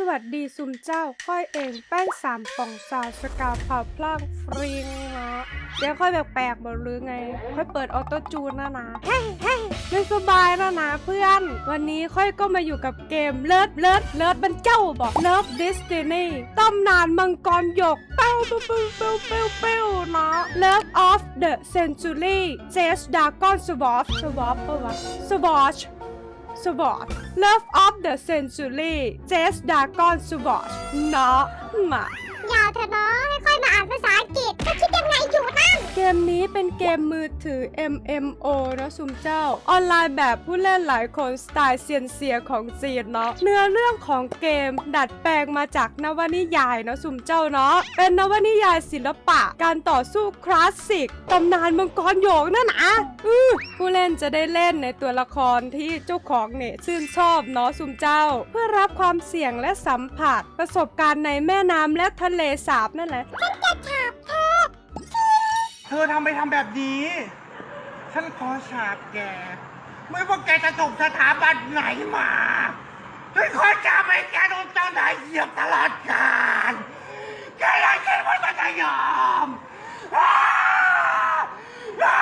สวัสดีซุมเจ้า ค่อยเองแป้งสามป่องสาวสกาวเผาพลางฟริงนะเดี๋ยวค่อยแปลกๆบอกหรือไง ค่อยเปิดออโต้จูนนะนะเฮ้ยเฮ้ยไม่สบายนะนะเพื่อน วันนี้ค่อยก็มาอยู่กับเกมเลิศเลิศเลิศบันเจ้าบอก Love Destiny ตำนานมังกรหยกเป้าเป้าเป้าเป้าเป้าเป้าเนาะ Love of the Century Jess Dragon Swap Swap ปะวะ Swatch สวอต Love of the Century Jess Dragon Swatch เนาะมาอย่าเถอะเนาะให้ค่อยมา มนี้เป็นเกมมือถือ MMO นะซุมเจ้า ออนไลน์แบบผู้เล่นหลายคนสไตล์เซียนเซียของจีนเนาะเนื้อเรื่องของเกมดัดแปลงมาจากนวนิยายเนาะซุมเจ้าเนาะเป็นนวนิยายศิลปะ การต่อสู้คลาสสิกตำนานมังกรโยกนั่นนะอผู้เล่นจะได้เล่นในตัวละครที่เจ้าของเนี่ยชื่นชอบเนาะซุมเจ้า เพื่อรับความเสี่ยงและสัมผัส ประสบการณ์ในแม่น้ำและทะเลสาบนั่นแหละเธอ ทำไปทำแบบนี้ ฉันขอสาบแก ไม่ว่าแกจะจบสถาบันไหนมาฉันขอจำให้แกโดนเจ้านายเหยียบตลอดกาลแกยังคิดว่ามันจะยอมอ้าอ้า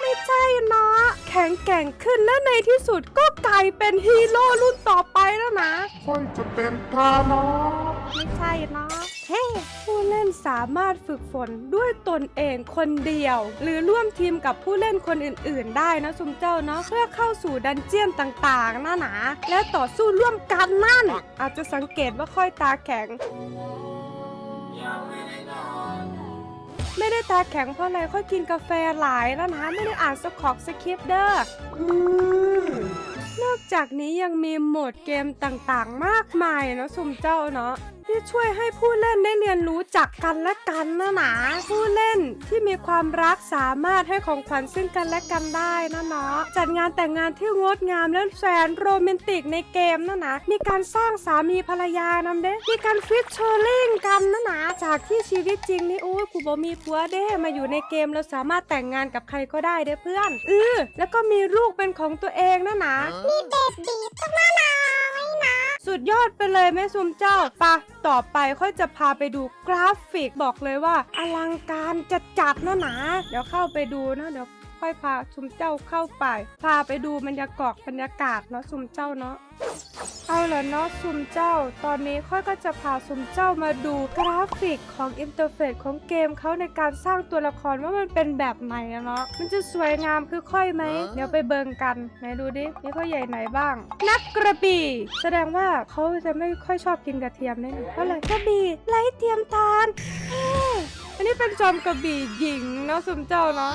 ไม่ใช่นะ แข็งแกร่งขึ้นและในที่สุดก็กลายเป็นฮีโร่รุ่นต่อไปแล้วนะ ค่อยจะเป็นทานอส ไม่ใช่นะ เฮ้ผู้เล่นสามารถฝึกฝนด้วยตนเองคนเดียว หรือร่วมทีมกับผู้เล่นคนอื่น ๆ ได้นะซุมเจ้าเนาะเพื่อเข้าสู่ดันเจียนต่างๆนะนะและต่อสู้ร่วมกันนั่น อาจจะสังเกตว่าค่อยตาแข็งไม่ได้ตาแข็งเพราะอะไรค่อยกินกาแฟหลายแล้วนะ ไม่ได้อ่านสคอกสคริปเด้อ อกจากนี้ยังมีโหมดเกมต่างๆ มากมายนะซุมเจ้าเนาะที่ช่วยให้ผู้เล่นได้เรียนรู้จักกันและกันนะหนาผู้เล่นที่มีความรักสามารถให้ของขวัญซึ่งกันและกันได้นะเนาะจัดงานแต่งงานที่งดงามและแสนโรแมนติกในเกมนะนะมีการสร้างสามีภรรยานำเด้มีการฟิชเชอร์ลิงกันนะนะจากที่ชีวิตจริงนี่โอ้ยกูบ่มีผัวเด้มาอยู่ในเกมเราสามารถแต่งงานกับใครก็ได้เด้เพื่อนเออแล้วก็มีลูกเป็นของตัวเองนะนะมีเด็ดดีต้องน่ารักนะ สุดยอดไปเลยแม่ซุมเจ้าปะต่อไปค่อยจะพาไปดูกราฟิกบอกเลยว่า อลังการจัดจัดๆนะหนา เดี๋ยวเข้าไปดูนะเดี๋ยว ค่อยพาซุมเจ้าเข้าไปพาไปดูบรรยากาศบรรยากาศเนาะซุมเจ้าเนาะเอาละเนาะซุมเจ้า ตอนนี้ค่อยก็จะพาซุมเจ้ามาดูกราฟิกของอินเทอร์เฟซของเกมเขาในการสร้างตัวละครว่ามันเป็นแบบไหนอะเนาะ มันจะสวยงามคือค่อยไหม เดี๋ยวไปเบิงกัน ไหนดูดิ นี่เขาใหญ่ไหนบ้าง นักกระบี่ แสดงว่าเขาจะไม่ค่อยชอบกินกระเทียมแน่ๆเพราะอะไรกระบี่ไร้เทียมทานเฮ้อันนี้เป็นจอมกระบี่หญิงเนาะซุมเจ้าเนาะ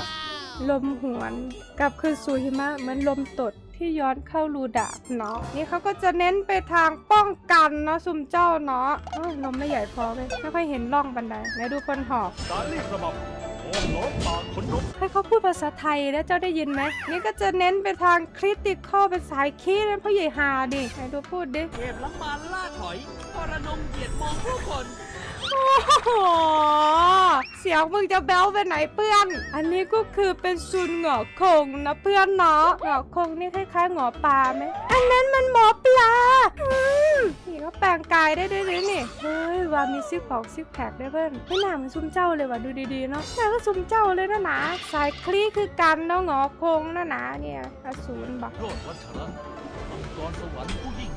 ลมหวนกลับคืนสู่หิมะเหมือนลมตดที่ย้อนเข้ารูดาบเนาะนี่เขาก็จะเน้นไปทางป้องกันเนาะซุมเจ้าเนาะเอ้ยลมไม่ใหญ่พอเลยไม่ค่อยเห็นร่องบันไดไหนดูคนหอบการเรียกระบบโอ้โหปากคนนกให้เขาพูดภาษาไทยแล้วเจ้าได้ยินไหม นี่ก็จะเน้นไปทางคริติคอลเป็นสายคีดนะพ่อใหญ่ฮาดิไหนดูพูดดิเกมล้ำมานล่าถอยทรนงเหยียดมองผู้คน โอ้โห เสียงมึงจะแบ้วไปไหนเพื่อน อันนี้ก็คือเป็นซุนเหงอคงนะเพื่อนเนาะเหงอคงนี่คล้ายๆหงอปลาไหม อันนั้นมันหมอปลาอืมนี่ก็แปลงกายได้ด้วยนี่นี่ เฮ้ยว่ามีซิกของซิกแพคได้เพื่อนไม่น่ามือนซุมเจ้าเลยว่ะดูดีๆเนาะน่าก็ซุมเจ้าเลยนะนะสายคลี่คือกันเนาะหงอคงนะนะเนี่ยอสูรบักโรดวัชระมังกรสวรรค์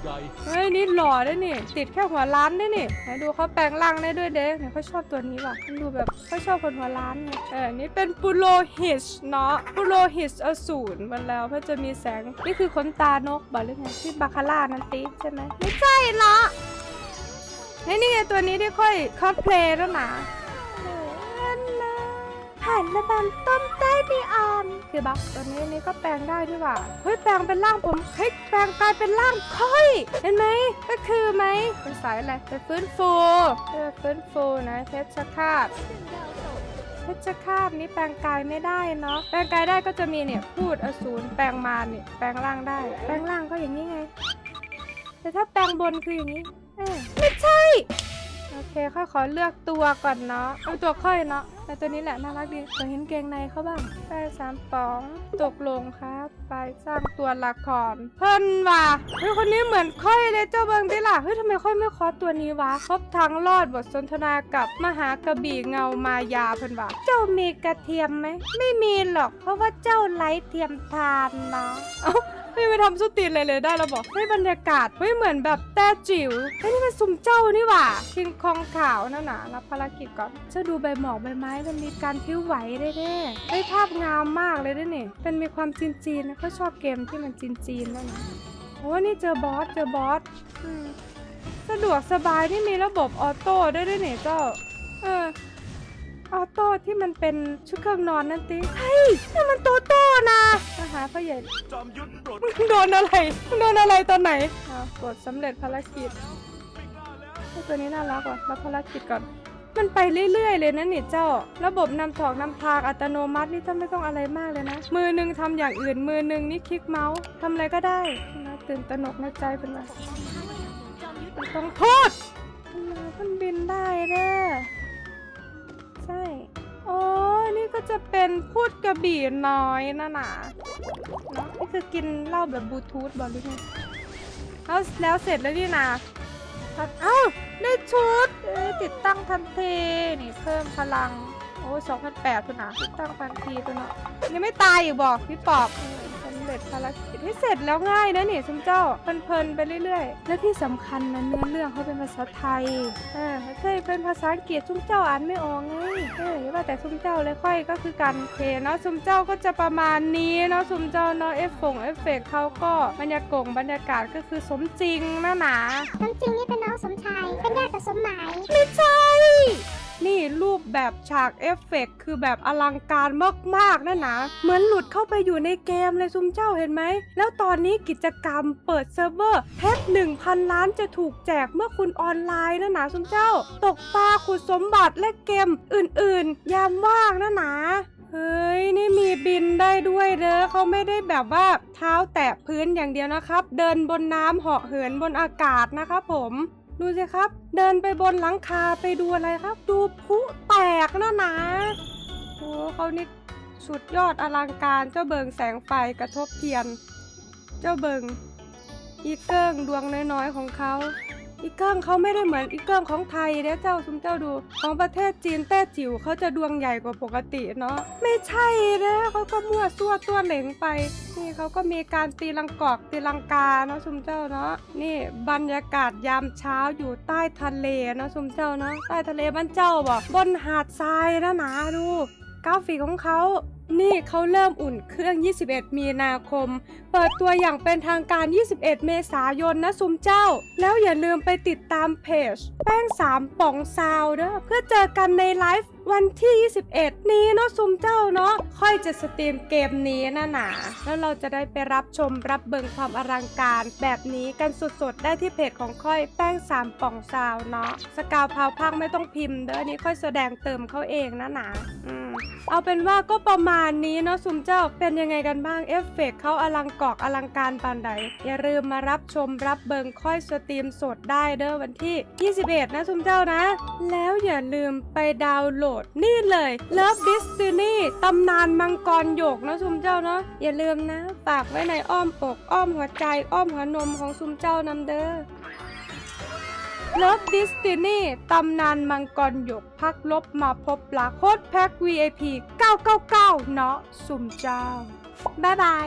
ใหญ่เฮ้ยนี่หล่อด้วยนี่ ติดแค่หัวล้านด้วยนี่ไหนดูเขาแปลงร่างได้ด้วยเด้เนี่ยเขาชอบตัวนี้ว่ะมันดูแบบเขาชอบคนหัวล้านไงเออนี่เป็นปุโรหิตเนาะปุโรหิตอสูรมันแล้วเพื่อจะมีแสงนี่คือขนตานกบอกเลยไงที่บาคาร่านันติใช่ไหมไม่ใช่เนาะนี่นี่ไงตัวนี้ที่ค่อยคอสเพลย์แล้วนะ ผ่นระบำต้มใต้ดีออนคือบักตัวนี้นี่ก็แปลงได้ด้วยว่ะเฮ้ยแปลงเป็นร่างผมเฮ้ยแปลงกลายเป็นร่างค่อย เห็นไหมก็คือไหมเป็นสายอะไรเป็นฟื้นฟูเออฟื้นฟูนะเพชรฆาตเพชรฆาตนี่แปลงกายไม่ได้เนาะ แปลงกายได้ก็จะมีเนี่ยพูดอสูรแปลงมารเนี่ยแปลงร่างได้ แปลงร่างก็อย่างนี้ไง แต่ถ้าแปลงบนคืออย่างนี้ เอ้ยไม่ใช่ โอเค ค่อยขอเลือกตัวก่อนเนาะเอาตัวค่อยเนาะแต่ตัวนี้แหละน่ารักดีอยาเห็นเกงในเขาบ้างได้สามป๋อง ตกลงครับ ไปสร้างตัวละคร เพิ่นว่ะเฮ้ยคนนี้เหมือนค่อยเลยเจ้าเบิงดิล่ะ เฮ้ยทำไมค่อยไม่คอตัวนี้วะพบทางรอดบทสนทนากับมหากระบี่เงามายาเพิ่นว่าเจ้ามีกระเทียมไหม ไม่มีหรอก เพราะว่าเจ้าไร้เทียมทานเนาะเอ้า ไม่ไปทำสุตีนเลยเลยได้แล้วบอกให้บรรยากาศเฮ้ยเหมือนแบบแต้จิ๋วเฮ้ยนี่มันสุ่มเจ้านี่หว่าคิงคองขาวนั่นน่ะรับภารกิจก่อนจะดูใบหมอกใบไม้มันมีการพิ้วไหวได้แน่เฮ้ยภาพงามมากเลยด้วยนี่เป็นมีความจีนจีนนะเขาชอบเกมที่มันจีนจีนนั่นนะโอ้นี่เจอบอสเจอบอสอืมสะดวกสบายที่มีระบบออโต้ด้วยด้วยนี่เจ้า เออออโต้ที่มันเป็นชุดเครื่องนอนนั่นติเฮ้ยนี่นมันโตโต้นะมาหา ใหญ่จอมยุทธโปรดมึงโดนอะไรมึงโดนอะไรตอนไหนอ้าวกดสำเร็จภารกิจไอ้ตัวนี้น่ารักว่ะรับภารกิจก่อน มันไปเรื่อยๆ เลยนะนี่เจ้า ระบบนำถอกนำทางอัตโนมัตินี่เจ้าไม่ต้องอะไรมากเลยนะ มือหนึ่งทำอย่างอื่น มือหนึ่งนี่คลิกเมาส์ทำอะไรก็ได้นะตื่นตระหนกในใจเป็นไรไม่ต้องโทษมามันบินได้เด้อใช่อ๋ อนี่ก็จะเป็นพูดกระบี่น้อยนะนะเนาะนี่คือกินเหล้าแบบบลูทูธบอลหรือไงแล้วแล้วเสร็จแล้วนี่นะเอ้าได้ชุดติดตั้งทันทีนี่เพิ่มพลัง โอ้สองพันแปดคุณนะติดตั้งทันทีตัวเนาะยังไม่ตายอยู่บอกพี่ปอบ เออสำเร็จภารกิจให้เสร็จแล้วง่ายนะนี่ซุมเจ้าเพลินๆไปเรื่อยๆ และที่สำคัญนะเนื้อเรื่องเขาเป็นภาษาไทยเออไม่ใช่เป็นภาษาอังกฤษซุมเจ้าอ่านไม่ออกไงเอออย่าว่าแต่ซุมเจ้าเลยค่อยก็คือกันโอเคเนาะซุมเจ้าก็จะประมาณนี้เนาะซุมเจ้าเนาะเอฟฟงเอฟเฟกต์เขาก็บรรยากาศบรรยากาศก็คือสมจริงนะหนาน้ำจริงนี่เป็นน้องสมชายเป็นญาติกับสมหมายไม่ใช่นี่รูป แบบฉากเอฟเฟกต์คือแบบอลังการมากๆนะนะเหมือนหลุดเข้าไปอยู่ในเกมเลยซุมเจ้าเห็นไหม แล้วตอนนี้กิจกรรมเปิดเซิร์ฟเวอร์เพชร1,000ล้านจะถูกแจกเมื่อคุณออนไลน์นะนะซุมเจ้า ตกปลาขุดสมบัติและเกมอื่นๆ ยามว่างนะนะเฮ้ย นี่มีบินได้ด้วยเด้อเขาไม่ได้แบบว่าเท้าแตะพื้นอย่างเดียวนะครับ เดินบนน้ำเหาะเหินบนอากาศนะครับผม ดูสิครับ เดินไปบนหลังคาไปดูอะไรครับ ดูพุแตกนะนะโอ้เขานี่สุดยอดอลังการเจ้าเบิงแสงไฟกระทบเทียน เจ้าเบิงอีเกิ้งดวงน้อยๆของเขา อีเกิ้งเขาไม่ได้เหมือนอีเกิ้งของไทยเด้อเจ้าซุมเจ้าดู ของประเทศจีนแต้จิ๋วเขาจะดวงใหญ่กว่าปกติเนาะไม่ใช่เด้อเขาก็มั่วซั่วตัวเหลงไป นี่เขาก็มีการตีลังกอกตีลังกาเนาะซุมเจ้าเนาะนี่บรรยากาศยามเช้าอยู่ใต้ทะเลเนาะซุมเจ้าเนาะใต้ทะเลบ้านเจ้าบอกบนหาดทรายนะหนาดูกราฟิกของเขา นี่เขาเริ่มอุ่นเครื่อง 21 มีนาคม เปิดตัวอย่างเป็นทางการ 21 เมษายนนะซุมเจ้า แล้วอย่าลืมไปติดตามเพจ แป้งสามป่องซาวเด้อเพื่อเจอกันในไลฟ์วันที่ 21 นี้เนาะซุมเจ้าเนาะค่อยจะสตรีมเกมนี้นะหนา แล้วเราจะได้ไปรับชมรับเบิงความอลังการ แบบนี้กันสดๆ ได้ที่เพจของค่อยแป้งสามป่องซาวเนาะสกาวพาวพังไม่ต้องพิมพ์เด้อนนี้ค่อยแสดงเติมเขาเองนะหนาอืม เอาเป็นว่าก็ประมาณนี้เนาะซุมเจ้าเป็นยังไงกันบ้างเอฟเฟกต์เขาอลังกอกอลังการปานใด อย่าลืมมารับชมรับเบิงค่อยสตรีมสดได้เด้อวันที่ 21 นะซุมเจ้านะ แล้วอย่าลืมไปดาวน์โหลด นี่เลย Love Destiny ตำนานมังกรหยกนะซุมเจ้าเนาะอย่าลืมนะฝากไว้ในอ้อมอกอ้อมหัวใจ อ้อมหัวนมของซุมเจ้านำเด้อ เลิฟดิสตินีตำนานมังกรหยกพักลบมาพบรักโคตรแพ็ก VIP 999 เนาะสุ่มเจ้า บ๊ายบาย